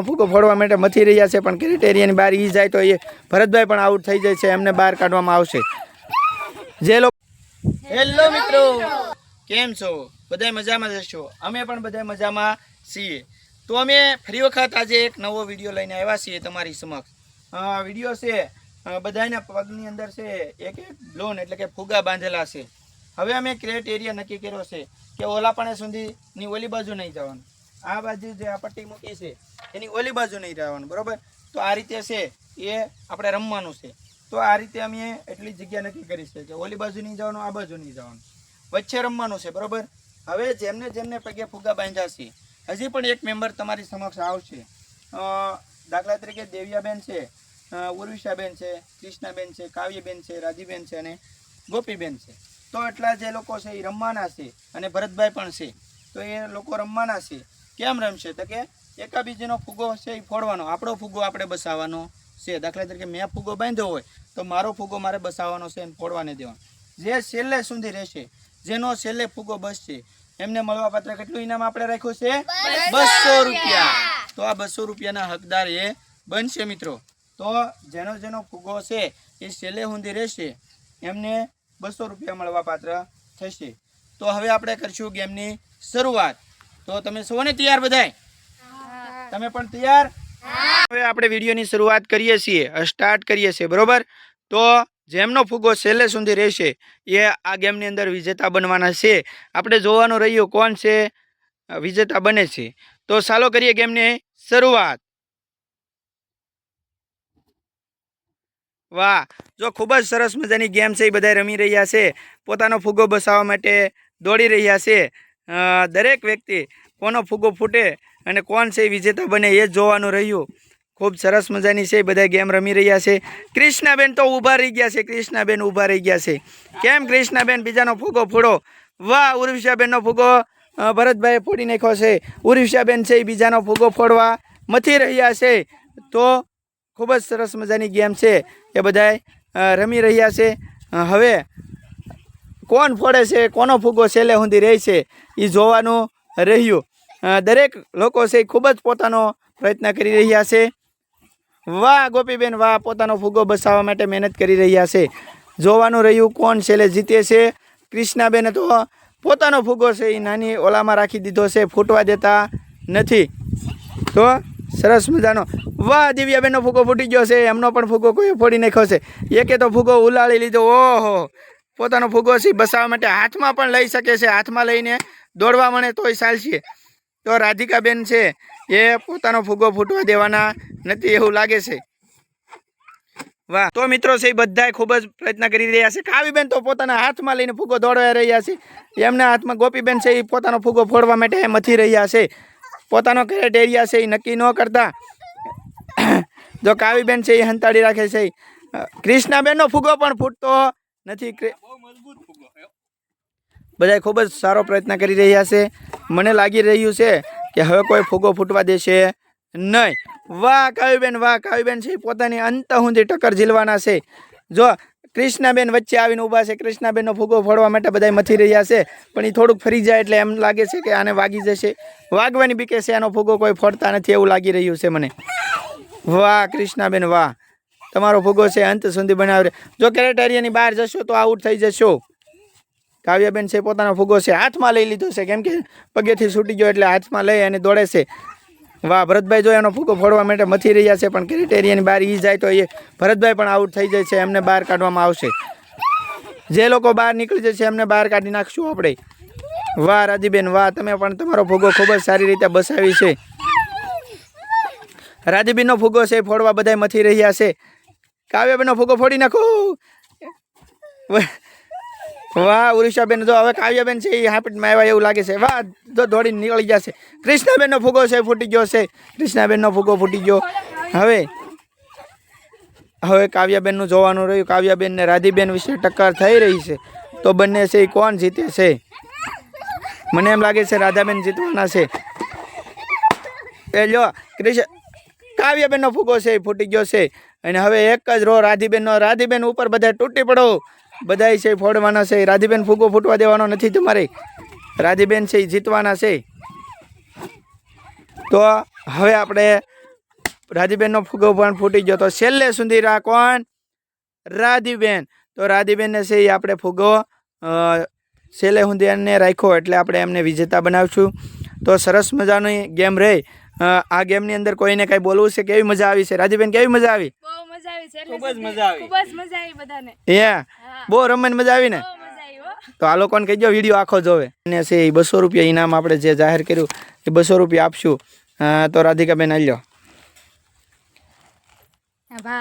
ફૂગો ફોડવા માટે મથી રહ્યા છે, પણ ક્રિટેરિયાની બહાર ઈ જાય તો એ ભરતભાઈ પણ આઉટ થઈ જાય છે, એમને બહાર કાઢવામાં આવશે. જે લોકો હેલો મિત્રો, કેમ છો? બધા મજામાં જશો અમે પણ બધા મજામાં છીએ. તો અમે ફરી વખત આજે એક નવો વીડિયો લઈને આવ્યા છીએ તમારી સમક્ષ. વીડિયો છે બધાના પગની અંદર છે, એક એક લોન એટલે કે ફુગા બાંધેલા છે. હવે અમે ક્રેટ એરિયા નક્કી કર્યો છે કે ઓલાપણે સુધીની ઓલી બાજુ નહીં જવાનું. આ બાજુ જે આ પટ્ટી મૂકી છે, એની ઓલી બાજુ નહીં રહેવાનું, બરાબર? તો આ રીતે છે, એ આપણે રમવાનું છે. તો આ રીતે અમે એટલી જગ્યા નક્કી કરી છે કે ઓલી બાજુ નહીં જવાનું, આ બાજુ નહીં જવાનું. વચ્ચે રમવાનું છે, બરાબર? હવે જેમને જેમને પગે ફુગા બાંધ્યા હજી પણ એક મેમ્બર તમારી સમક્ષ આવશે. દાખલા તરીકે દેવિયાબેન છે ઉર્વિશાબેન છે, કૃષ્ણાબેન છે, કાવ્યબેન છે, રાજીબેન છે અને ગોપીબેન છે. તો એટલા જે લોકો છે એ રમવાના છે અને ભરતભાઈ પણ છે. તો એ લોકો રમવાના છે. કેમ રમશે? તો કે એકાબીજીનો ફુગો છે એ ફોડવાનો. આપણો ફુગો આપણે બસાવવાનો છે. દાખલા તરીકે મેં ફુગો બાંધ્યો હોય તો મારો ફુગો મારે બસાવવાનો છે અને ફોડવાને દેવાનો. જે છેલ્લે સુધી રહેશે જેનો છેલ્લે ફુગો બસશે એમને મળવા પાત્ર કેટલું ઇનામ આપણે રાખ્યું છે? બસો રૂપિયા. તો આ બસો રૂપિયાના હકદાર એ બનશે મિત્રો. તો જેનો જેનો ફુગો છે એ છેલ્લે સુધી રહેશે એમને બસો રૂપિયા મળવા પાત્ર થશે. તો હવે આપણે કરશું ગેમની શરૂઆત. તો તમે સૌને તૈયાર બધાય? તમે પણ તૈયાર? હવે આપણે વિડીયોની શરૂઆત કરીએ છીએ સ્ટાર્ટ કરીએ છીએ બરોબર? તો જેમનો ફુગો છેલ્લે સુધી રહેશે એ આ ગેમની અંદર વિજેતા બનવાના છે. આપણે જોવાનું રહ્યું કોણ છે વિજેતા બને છે. તો ચાલો કરીએ ગેમની શરૂઆત. વાહ જો ખૂબ જ સરસ મજાની ગેમ છે એ બધા રમી રહ્યા છે. પોતાનો ફુગ્ગો બસાવવા માટે દોડી રહ્યા છે. દરેક વ્યક્તિ કોનો ફુગ્ગો ફૂટે અને કોણ છે વિજેતા બને એ જોવાનું રહ્યું. ખૂબ સરસ મજાની છે, બધા ગેમ રમી રહ્યા છે. કૃષ્ણાબેન તો ઊભા રહી ગયા છે, કૃષ્ણાબેન ઊભા રહી ગયા છે. કેમ કૃષ્ણાબેન બીજાનો ફુગો ફોડો? વાહ ઉર્વિષાબેનનો ફુગો ભરતભાઈએ ફોડી નાખ્યો છે. ઉર્વિષાબેન છે એ બીજાનો ફુગો ફોડવા મથી રહ્યા છે. તો ખૂબ જ સરસ મજાની ગેમ છે. એ બધાય રમી રહ્યા છે. હવે કોણ ફોડે છે, કોનો ફુગ્ગો છેલ્લે સુધી રહે છે એ જોવાનું રહ્યું. દરેક લોકો છે ખૂબ જ પોતાનો પ્રયત્ન કરી રહ્યા છે. વાહ, ગોપીબેન, વાહ, પોતાનો ફુગ્ગો બસાવવા માટે મહેનત કરી રહ્યા છે. જોવાનું રહ્યું કોણ છેલ્લે જીતે છે. કૃષ્ણાબેને તો પોતાનો ફુગ્ગો છે એ નાની ઓલામાં રાખી દીધો છે, ફૂટવા દેતા નથી. તો સરસ મજાનો. વાહ, દિવ્યાબેનનો ફૂગો ફૂટી ગયો છે, એમનો પણ ફુગ્ગો કોઈ ફોડી નાખ્યો છે. એકે તો ફુગ્ગો ઉલાળી લીધો, ઓહો. પોતાનો ફુગ્ગો ઈ બસાવવા માટે હાથમાં પણ લઈ શકે છે, હાથમાં લઈને દોડવા મળે તોય ચાલશે. તો રાધિકાબેન છે એ પોતાનો ફુગ્ગો ફૂટવા દેવાના નથી એવું લાગે છે. વાહ, તો મિત્રો છે એ બધાય ખૂબ જ પ્રયત્ન કરી રહ્યા છે. કાવીબેન તો પોતાના હાથમાં લઈને ફુગ્ગો દોડવા રહ્યા છે. એમના હાથમાં ગોપીબેન છે એ પોતાનો ફુગ્ગો ફોડવા માટે મથી રહ્યા છે. પોતાનો કરેટ એરિયા છે એ નક્કી ન કરતા. જો કાવીબેન છે એ હંતાડી રાખે છે. કૃષ્ણાબેનનો ફુગ્ગો પણ ફૂટતો નથી બધા ખૂબ જ સારો પ્રયત્ન કરી રહ્યા છે. મને લાગી રહ્યું છે કે હવે કોઈ ફૂગો ફૂટવા દેશે નહીં. વાહ કાવ્યબેન વાહ કાવ્યબેન છે. પોતાની અંત સુધી ટક્કર ઝીલવાના છે. જો કૃષ્ણાબેન વચ્ચે આવીને ઊભા છે કૃષ્ણાબેનનો ફૂગો ફોડવા માટે બધા મથી રહ્યા છે પણ એ થોડુંક ફરી જાય એટલે એમ લાગે છે કે આને વાગી જશે. વાગવાની બીકે છે આનો ફૂગો કોઈ ફોડતા નથી એવું લાગી રહ્યું છે મને. વાહ કૃષ્ણાબેન વાહ. તમારો ભૂગો છે, અંત સુધી બનાવે જો કેરેટેરિયાની બહાર જશો તો આઉટ થઈ જશો. કાવ્યાબેન છે, પોતાનો ફુગ્ગો છે, હાથમાં લઈ લીધો છે, કેમ કે પગેથી છૂટી ગયો એટલે હાથમાં લઈ અને દોડે છે. વાહ, ભરતભાઈ જો એનો ફુગ્ગો ફોડવા માટે મથી રહ્યા છે, પણ ક્રિટેરિયાની બહાર ઈ જાય તો એ ભરતભાઈ પણ આઉટ થઈ જાય છે, એમને બહાર કાઢવામાં આવશે. જે લોકો બહાર નીકળી જશે, એમને બહાર કાઢી નાખશું આપણે. વાહ, રાજીબેન, વાહ, તમે પણ તમારો ફુગો ખૂબ જ સારી રીતે બસાવી છે. રાજીબેનનો ફુગ્ગો છે, ફોડવા બધાય મથી રહ્યા છે. કાવ્યાબેનનો ફૂગો ફોડી નાખો. વાહ ઉરીષાબેન જો હવે કાવ્યાબેન છે, એ હાપીટમાં આવ્યા એવું લાગે છે. વાહ, જો દોડીને નીકળી જશે. કૃષ્ણાબેનનો ફૂગો છે, ફૂટી ગયો છે. કૃષ્ણાબેનનો ફૂગો ફૂટી ગયો. હવે હવે કાવ્યાબેનનું જોવાનું રહ્યું. કાવ્યાબેન ને રાધીબેન વિશે ટક્કર થઈ રહી છે. તો બંને છે, એ કોણ જીતે છે? મને એમ લાગે છે, રાધાબેન જીતવાના છે. એ લ્યો, કૃષ્ણ કાવ્યાબેનનો ફુગો છે, એ ફૂટી ગયો છે. અને હવે એક જ રો રાધીબેનનો. રાધીબેન ઉપર બધા તૂટી પડો. બધાય છે ફોડવાના છે. રાધીબેન ફુગો ફૂટવા દેવાનો નથી તમારે. રાધીબેન છે એ જીતવાના છે. તો હવે આપણે રાધીબેનનો ફુગો પણ ફૂટી ગયો. તો છેલ્લે સુધી રા કોણ? રાધીબેન. તો રાધીબેનને છે એ આપણે ફુગો છેલ્લે સુધી એમને રાખ્યો. એટલે આપણે એમને વિજેતા બનાવશું. તો સરસ મજાની ગેમ રહી. આ ગેમની અંદર કોઈને કઈ બોલવું છે? કેવી મજા આવી છે? રાધીબેન કેવી મજા આવી? બહુ મજા આવી છે ખૂબ જ મજા આવી. ખૂબ જ મજા આવી બધાને. હે? બહુ રમવાની મજા આવી ને? બહુ મજા આવી હો. તો આ લોકોને કહીજો વીડિયો આખો જોવે. અને છે એ બસો રૂપિયા ઇનામ આપણે જે જાહેર કર્યું એ બસો રૂપિયા આપશું. તો રાધિકાબેન આલ્યો આભાર